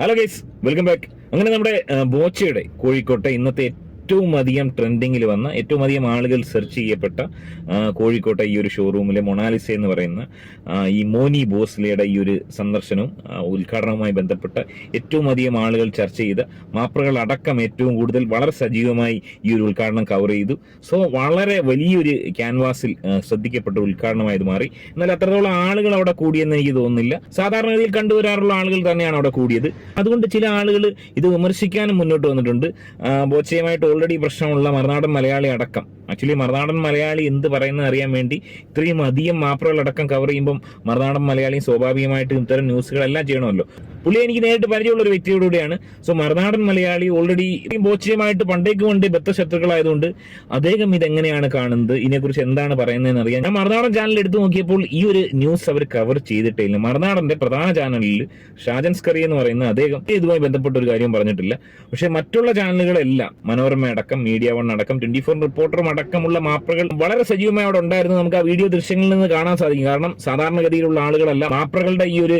Hello guys welcome back അങ്ങനെ നമ്മുടെ ബോച്ചയുടെ കോഴിക്കോട്ടെ ഇന്നത്തെ ഏറ്റവും അധികം ട്രെൻഡിങ്ങിൽ വന്ന ഏറ്റവും അധികം ആളുകൾ സെർച്ച് ചെയ്യപ്പെട്ട കോഴിക്കോട്ടെ ഈ ഒരു ഷോറൂമിലെ മൊണാലിസ എന്ന് പറയുന്ന ഈ മോനി ബോസ്ലിയുടെ ഈ ഒരു സന്ദർശനവും ഉദ്ഘാടനവുമായി ബന്ധപ്പെട്ട ഏറ്റവും അധികം ആളുകൾ ചർച്ച ചെയ്ത മാപ്രകൾ അടക്കം ഏറ്റവും കൂടുതൽ വളരെ സജീവമായി ഈ ഒരു ഉദ്ഘാടനം കവർ ചെയ്തു. സോ വളരെ വലിയൊരു ക്യാൻവാസിൽ ശ്രദ്ധിക്കപ്പെട്ട ഉദ്ഘാടനമായത് മാറി. എന്നാൽ അത്രത്തോളം ആളുകൾ അവിടെ കൂടിയെന്ന് എനിക്ക് തോന്നുന്നില്ല. സാധാരണഗതിയിൽ കണ്ടുവരാറുള്ള ആളുകൾ തന്നെയാണ് അവിടെ കൂടിയത്. അതുകൊണ്ട് ചില ആളുകൾ ഇത് വിമർശിക്കാനും മുന്നോട്ട് വന്നിട്ടുണ്ട്. ബോച്ചയുമായിട്ട് ഓൾറെഡി പ്രശ്നമുള്ള മറുനാടൻ മലയാളി അടക്കം. ആക്ച്വലി മറുനാടൻ മലയാളി എന്ത് പറയുന്നത് അറിയാൻ വേണ്ടി ഇത്രയും അധികം മാപ്പുകളടക്കം കവർ ചെയ്യുമ്പം മറുനാടൻ മലയാളി സ്വാഭാവികമായിട്ടും ഇത്തരം ന്യൂസുകളെല്ലാം ചെയ്യണമല്ലോ. പുള്ളി എനിക്ക് നേരിട്ട് പരിചയമുള്ള ഒരു വ്യക്തിയോടുകൂടിയാണ്. സോ മറുനാടൻ മലയാളി ഓൾറെഡി ബോച്ചയുമായിട്ട് പണ്ടേക്ക് പണ്ട് ബദ്ധശത്രുക്കളായതുകൊണ്ട് അദ്ദേഹം ഇതെങ്ങനെയാണ് കാണുന്നത്? ഇതിനെക്കുറിച്ച് എന്താണ് പറയുന്നതെന്ന് അറിയാൻ ഞാൻ മറുനാടൻ ചാനൽ എടുത്തു നോക്കിയപ്പോൾ ഈ ഒരു ന്യൂസ് അവർ കവർ ചെയ്തിട്ടില്ല. മറുനാടന്റെ പ്രധാന ചാനലിൽ ഷാജൻ സ്കറി എന്ന് പറയുന്ന അദ്ദേഹം ഇതുമായി ബന്ധപ്പെട്ട ഒരു കാര്യം പറഞ്ഞിട്ടില്ല. പക്ഷെ മറ്റുള്ള ചാനലുകളെല്ലാം മനോരമ അടക്കം മീഡിയ വൺ അടക്കം ട്വന്റി ഫോർ റിപ്പോർട്ടറും അടക്കമുള്ള മാപ്രകൾ വളരെ സജീവമായി അവിടെ ഉണ്ടായിരുന്നു. നമുക്ക് ആ വീഡിയോ ദൃശ്യങ്ങളിൽ നിന്ന് കാണാൻ സാധിക്കും. കാരണം സാധാരണഗതിയിലുള്ള ആളുകളല്ല മാപ്രകളുടെ ഈ ഒരു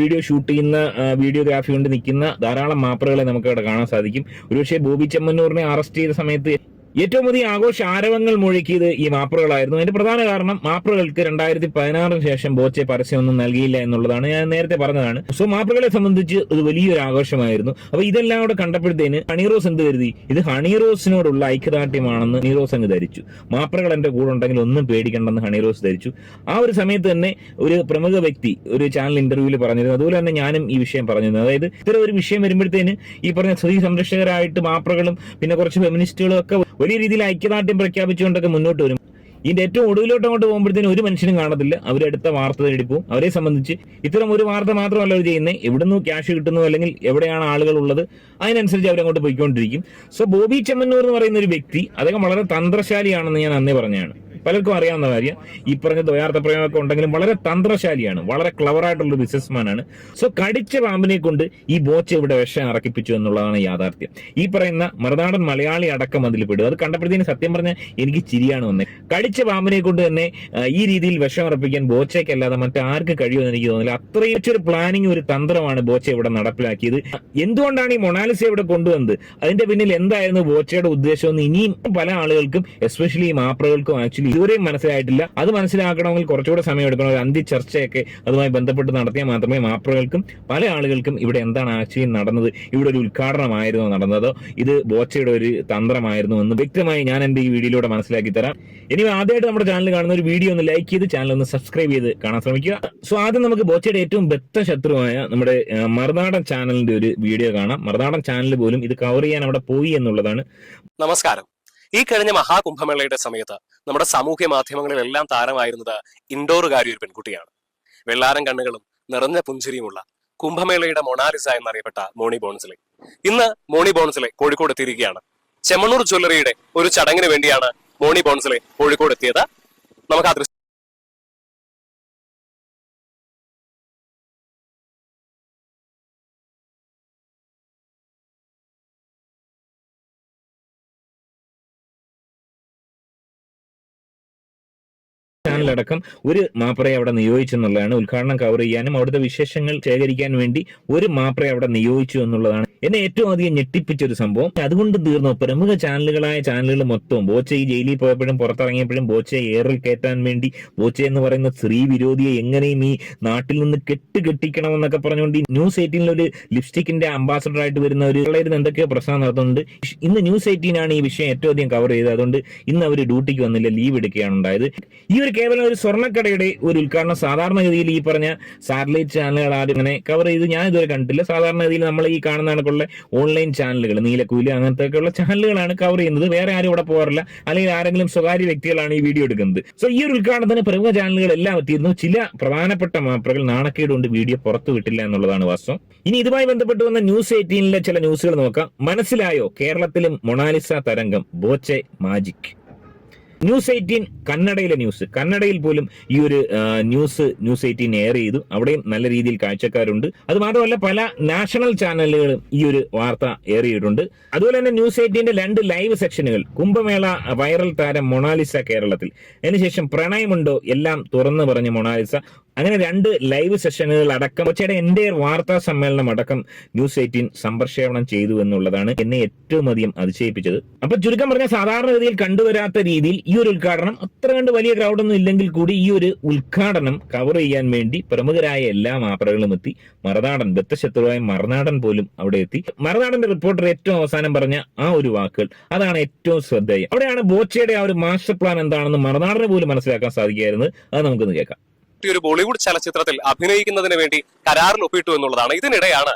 വീഡിയോ ഷൂട്ട് ചെയ്യുന്ന വീഡിയോഗ്രാഫി കൊണ്ട് നിൽക്കുന്ന ധാരാളം മാപ്പറുകളെ നമുക്ക് അവിടെ കാണാൻ സാധിക്കും. ഒരുപക്ഷെ ബോബി ചെമ്മന്നൂറിനെ അറസ്റ്റ് ചെയ്ത സമയത്ത് ഏറ്റവും അധികം ആഘോഷ ആരവങ്ങൾ മുഴക്കിയത് ഈ മാപ്പറുകളായിരുന്നു. അതിന്റെ പ്രധാന കാരണം മാപ്പറുകൾക്ക് രണ്ടായിരത്തി പതിനാറിന് ശേഷം ബോച്ചെ പരസ്യമൊന്നും നൽകിയില്ല എന്നുള്ളതാണ് ഞാൻ നേരത്തെ പറഞ്ഞതാണ്. സോ മാപ്പറുകളെ സംബന്ധിച്ച് ഒരു വലിയൊരു ആഘോഷമായിരുന്നു. അപ്പൊ ഇതെല്ലാം കൂടെ കണ്ടപ്പോഴത്തേന് ഹണിറോസ് എന്ത് കരുതി? ഇത് ഹണിറോസിനോടുള്ള ഐക്യദാർഢ്യമാണെന്ന് ഹണിറോസ് അങ്ങ് ധരിച്ചു. മാപ്പറുകൾ എന്റെ കൂടെ ഉണ്ടെങ്കിൽ ഒന്നും പേടിക്കണ്ടെന്ന് ഹണിറോസ് ധരിച്ചു. ആ ഒരു സമയത്ത് തന്നെ ഒരു പ്രമുഖ വ്യക്തി ഒരു ചാനൽ ഇന്റർവ്യൂവിൽ പറഞ്ഞിരുന്നു. അതുപോലെ തന്നെ ഞാനും ഈ വിഷയം പറഞ്ഞിരുന്നു. അതായത് ഇത്തരം ഒരു വിഷയം വരുമ്പോഴത്തേന് ഈ പറഞ്ഞ സ്ത്രീ സംരക്ഷകരായിട്ട് മാപ്രകളും പിന്നെ കുറച്ച് ഫെമിനിസ്റ്റുകളും ഒക്കെ വലിയ രീതിയിൽ ഐക്യദാർഢ്യം പ്രഖ്യാപിച്ചുകൊണ്ടൊക്കെ മുന്നോട്ട് വരും. ഇതിന്റെ ഏറ്റവും ഒടുവിലോട്ട് അങ്ങോട്ട് പോകുമ്പോഴത്തേനും ഒരു മനുഷ്യനും കാണത്തില്ല. അവരെടുത്ത വാർത്ത തേടിപ്പോവും അവരെ സംബന്ധിച്ച് ഇത്തരം ഒരു വാർത്ത മാത്രമല്ല അവർ ചെയ്യുന്നത് എവിടുന്ന് ക്യാഷ് കിട്ടുന്നു അല്ലെങ്കിൽ എവിടെയാണ് ആളുകൾ ഉള്ളത് അതിനനുസരിച്ച് അവരങ്ങോട്ട് പോയിക്കൊണ്ടിരിക്കും. സോ ബോബി ചെമ്മന്നൂർ എന്ന് പറയുന്ന ഒരു വ്യക്തി അദ്ദേഹം വളരെ തന്ത്രശാലിയാണെന്ന് ഞാൻ അന്നേ പറഞ്ഞതാണ്. പലർക്കും അറിയാവുന്ന കാര്യം ഈ പറഞ്ഞ ദ്വയാർത്ഥ പ്രയോഗമൊക്കെ ഉണ്ടെങ്കിലും വളരെ തന്ത്രശാലിയാണ് വളരെ ക്ലവർ ആയിട്ടുള്ള ബിസിനസ്മാൻ ആണ്. സോ കടിച്ച പാമ്പിനെ കൊണ്ട് ഈ ബോച്ച ഇവിടെ വിഷം ഇറക്കിപ്പിച്ചു എന്നുള്ളതാണ് യാഥാർത്ഥ്യം. ഈ പറയുന്ന മറുനാടൻ മലയാളി അടക്കം അതിൽ പെടും. അത് കണ്ടപ്പോഴത്തേന് സത്യം പറഞ്ഞാൽ എനിക്ക് ചിരിയാണ് വന്നത് കടിച്ച പാമ്പിനെ കൊണ്ട് തന്നെ ഈ രീതിയിൽ വിഷം ഇറപ്പിക്കാൻ ബോച്ചയ്ക്കല്ലാതെ മറ്റാർക്ക് കഴിയുമെന്ന് എനിക്ക് തോന്നുന്നില്ല. അത്രയും ഒരു പ്ലാനിങ് ഒരു തന്ത്രമാണ് ബോച്ച ഇവിടെ നടപ്പിലാക്കിയത്. എന്തുകൊണ്ടാണ് ഈ മൊണാലിസ ഇവിടെ കൊണ്ടുവന്നത്? അതിന്റെ പിന്നിൽ എന്തായിരുന്നു ബോച്ചയുടെ ഉദ്ദേശം എന്ന് ഇനിയും പല ആളുകൾക്കും എസ്പെഷ്യലി ഈ മാപ്രകൾക്കും ആക്ച്വലി ഇതുവരെയും മനസ്സിലായിട്ടില്ല. അത് മനസ്സിലാക്കണമെങ്കിൽ കുറച്ചുകൂടെ സമയം എടുക്കണം ഒരു അന്ത്യ ചർച്ചയൊക്കെ അതുമായി ബന്ധപ്പെട്ട് നടത്തിയാൽ മാത്രമേ മാപ്രകൾക്കും പല ആളുകൾക്കും ഇവിടെ എന്താണ് ആക്ച്വലി നടന്നത്? ഇവിടെ ഒരു ഉദ്ഘാടനമായിരുന്നു നടന്നതോ. ഇത് ബോച്ചയുടെ ഒരു തന്ത്രമായിരുന്നു എന്ന് വ്യക്തമായി ഞാൻ എന്റെ ഈ വീഡിയോയിലൂടെ മനസ്സിലാക്കി തരാം. ഇനി ആദ്യമായിട്ട് നമ്മുടെ ചാനൽ കാണുന്ന ഒരു വീഡിയോ ഒന്ന് ലൈക്ക് ചെയ്ത് ചാനൽ ഒന്ന് സബ്സ്ക്രൈബ് ചെയ്ത് കാണാൻ ശ്രമിക്കുക. സോ ആദ്യം നമുക്ക് ബോച്ചയുടെ ഏറ്റവും ബെത്ത ശത്രുവായ നമ്മുടെ മറുനാടൻ ചാനലിന്റെ ഒരു വീഡിയോ കാണാം. മറുനാടൻ ചാനൽ പോലും ഇത് കവർ ചെയ്യാൻ അവിടെ പോയി എന്നുള്ളതാണ്. നമസ്കാരം. ഈ കഴിഞ്ഞ മഹാകുംഭമേളയുടെ സമയത്ത് നമ്മുടെ സാമൂഹ്യ മാധ്യമങ്ങളിലെല്ലാം താരമായിരുന്നത് ഇൻഡോറുകാരി ഒരു പെൺകുട്ടിയാണ്. വെള്ളാരം കണ്ണുകളും നിറഞ്ഞ പുഞ്ചിരിയുമുള്ള കുംഭമേളയുടെ മൊണാലിസ എന്നറിയപ്പെട്ട മോണി ബോൺസിലെ. ഇന്ന് മോണി ബോൺസിലെ കോഴിക്കോട് എത്തിയിരിക്കുകയാണ്. ചെമ്മണ്ണൂർ ജ്വല്ലറിയുടെ ഒരു ചടങ്ങിന് വേണ്ടിയാണ് മോണി ബോൺസിലെ കോഴിക്കോട് എത്തിയത്. നമുക്ക് ആ ദൃശ്യം ഒരു മാപ്രയെ അവിടെ നിയോഗിച്ചെന്നുള്ളതാണ് ഉദ്ഘാടനം കവർ ചെയ്യാനും അവിടുത്തെ വിശേഷങ്ങൾ ശേഖരിക്കാൻ വേണ്ടി ഒരു മാപ്രയെ അവിടെ നിയോഗിച്ചു എന്നുള്ളതാണ്. എന്നെ ഏറ്റവും അധികം ഞെട്ടിപ്പിച്ച ഒരു സംഭവം. അതുകൊണ്ട് തീർന്നു. പ്രമുഖ ചാനലുകളായ ചാനലുകൾ മൊത്തവും ബോച്ച ഈ ജയിലിൽ പോയപ്പോഴും പുറത്തിറങ്ങിയപ്പോഴും ബോച്ചയെ ഏറിൽ കയറ്റാൻ വേണ്ടി ബോച്ച എന്ന് പറയുന്ന സ്ത്രീ വിരോധിയെ എങ്ങനെയും ഈ നാട്ടിൽ നിന്ന് കെട്ട് കെട്ടിക്കണമെന്നൊക്കെ പറഞ്ഞുകൊണ്ട് ഈ ന്യൂസ് എയ്റ്റീനിൽ ഒരു ലിപ്സ്റ്റിക്കിന്റെ അംബാസഡർ ആയിട്ട് വരുന്ന ഒരു പിള്ളേരുന്ന് എന്തൊക്കെയോ പ്രശ്നം നടത്തുന്നുണ്ട് ഇന്ന് ന്യൂസ് എയ്റ്റീനാണ് ഈ വിഷയം ഏറ്റവും അധികം കവർ ചെയ്തത്. അതുകൊണ്ട് ഇന്ന് അവർ ഡ്യൂട്ടിക്ക് വന്നില്ല. ലീവ് എടുക്കുകയാണ് ഉണ്ടായത്. ഈ ഒരു ഒരു സ്വർണക്കടയുടെ ഒരു ഉദ്ഘാടനം സാധാരണഗതിയിൽ ഈ പറഞ്ഞ സാറ്റലൈറ്റ് ചാനലുകൾ ആദ്യം അങ്ങനെ കവർ ചെയ്ത് ഞാൻ ഇതുവരെ കണ്ടിട്ടില്ല. സാധാരണഗതിയിൽ നമ്മൾ ഈ കാണുന്ന കണക്കുള്ള ഓൺലൈൻ ചാനലുകൾ നീലക്കൂലി അങ്ങനത്തെ ഒക്കെയുള്ള ചാനലുകളാണ് കവർ ചെയ്യുന്നത്. വേറെ ആരും ഇവിടെ പോകാറില്ല. അല്ലെങ്കിൽ ആരെങ്കിലും സ്വകാര്യ വ്യക്തികളാണ് ഈ വീഡിയോ എടുക്കുന്നത്. സോ ഈ ഒരു ഉദ്ഘാടനത്തിന് പ്രമുഖ ചാനലുകൾ എല്ലാം എത്തിയിരുന്നു. ചില പ്രധാനപ്പെട്ട നാണക്കേട് കൊണ്ട് വീഡിയോ പുറത്തു വിട്ടില്ല എന്നുള്ളതാണ് വാസ്തവം. ഇനി ഇതുമായി ബന്ധപ്പെട്ട് വന്ന ന്യൂസ് എയ്റ്റീനിലെ ചില ന്യൂസുകൾ നോക്കാം. മനസ്സിലായോ? കേരളത്തിലും മൊണാലിസ തരംഗം. ബോച്ചെ മാജിക് ന്യൂസ് എയ്റ്റീൻ കന്നഡയിലെ ന്യൂസ്. കന്നഡയിൽ പോലും ഈ ഒരു ന്യൂസ് ന്യൂസ് എയ്റ്റീൻ എയർ ചെയ്തു. അവിടെയും നല്ല രീതിയിൽ കാഴ്ചക്കാരുണ്ട്. അത് മാത്രമല്ല പല നാഷണൽ ചാനലുകളും ഈ ഒരു വാർത്ത എയർ ചെയ്തിട്ടുണ്ട്. അതുപോലെ തന്നെ ന്യൂസ് എയ്റ്റീന്റെ രണ്ട് ലൈവ് സെക്ഷനുകൾ. കുംഭമേള വൈറൽ താരം മൊണാലിസ കേരളത്തിൽ. അതിനുശേഷം പ്രണയമുണ്ടോ എല്ലാം തുറന്നു പറഞ്ഞ മൊണാലിസ. അങ്ങനെ രണ്ട് ലൈവ് സെഷനുകൾ അടക്കം കൊച്ചിയുടെ എന്റെ വാർത്താ സമ്മേളനം അടക്കം ന്യൂസ് എയ്റ്റീൻ സംപ്രക്ഷേപണം ചെയ്തു എന്നുള്ളതാണ് എന്നെ ഏറ്റവും അധികം അതിശയിപ്പിച്ചത്. അപ്പൊ ചുരുക്കം പറഞ്ഞ സാധാരണ സാധാരണഗതിയിൽ കണ്ടുവരാത്ത രീതിയിൽ ഈ ഒരു ഉദ്ഘാടനം അത്ര കണ്ട് വലിയ ക്രൗഡൊന്നും ഇല്ലെങ്കിൽ കൂടി ഈ ഒരു ഉദ്ഘാടനം കവർ ചെയ്യാൻ വേണ്ടി പ്രമുഖരായ എല്ലാ മാപ്രകളും എത്തി. മറനാടൻ ബത്തശത്രുവായ മറനാടൻ പോലും അവിടെ എത്തി. മറനാടന്റെ റിപ്പോർട്ടർ ഏറ്റവും അവസാനം പറഞ്ഞ ആ ഒരു വാക്കുകൾ അതാണ് ഏറ്റവും ശ്രദ്ധേയം. അവിടെയാണ് ബോച്ചയുടെ ആ ഒരു മാസ്റ്റർ പ്ലാൻ എന്താണെന്ന് മറനാടന് പോലും മനസ്സിലാക്കാൻ സാധിക്കായിരുന്നു അത് നമുക്കൊന്ന് കേൾക്കാം. ഒരു ബോളിവുഡ് ചലച്ചിത്രത്തിൽ അഭിനയിക്കുന്നതിന് വേണ്ടി കരാറിൽ ഒപ്പിട്ടു എന്നുള്ളതാണ്. ഇതിനിടെയാണ്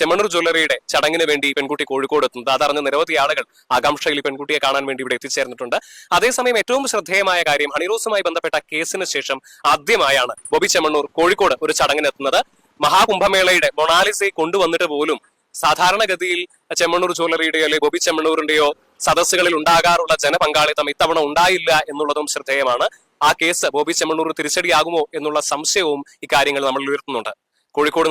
ചെമ്മണ്ണൂർ ജ്വല്ലറിയുടെ ചടങ്ങിന് വേണ്ടി പെൺകുട്ടി കോഴിക്കോട് എത്തുന്നത് അതറിഞ്ഞ നിരവധി ആളുകൾ ആകാംക്ഷയിൽ പെൺകുട്ടിയെ കാണാൻ വേണ്ടി ഇവിടെ എത്തിച്ചേർന്നിട്ടുണ്ട്. അതേസമയം ഏറ്റവും ശ്രദ്ധേയമായ കാര്യം ഹണിറോസുമായി ബന്ധപ്പെട്ട കേസിന് ശേഷം ആദ്യമായാണ് ബോബി ചെമ്മണ്ണൂർ കോഴിക്കോട് ഒരു ചടങ്ങിന് എത്തുന്നത്. മഹാകുംഭമേളയുടെ മൊണാലിസയെ കൊണ്ടുവന്നിട്ട് പോലും സാധാരണഗതിയിൽ ചെമ്മണ്ണൂർ ജ്വല്ലറിയുടെയോ അല്ലെങ്കിൽ ബോബി ചെമ്മണ്ണൂരിന്റെയോ സദസ്സുകളിൽ ഉണ്ടാകാറുള്ള ജനപങ്കാളിത്തം ഇത്തവണ ഉണ്ടായില്ല എന്നുള്ളതും ശ്രദ്ധേയമാണ്. ആ കേസ് ബോബി ചെമ്മണ്ണൂർ തിരിച്ചടിയാകുമോ എന്നുള്ള സംശയവും ഇക്കാര്യങ്ങൾ നമ്മൾ ഉയർത്തുന്നുണ്ട്. കോഴിക്കോട്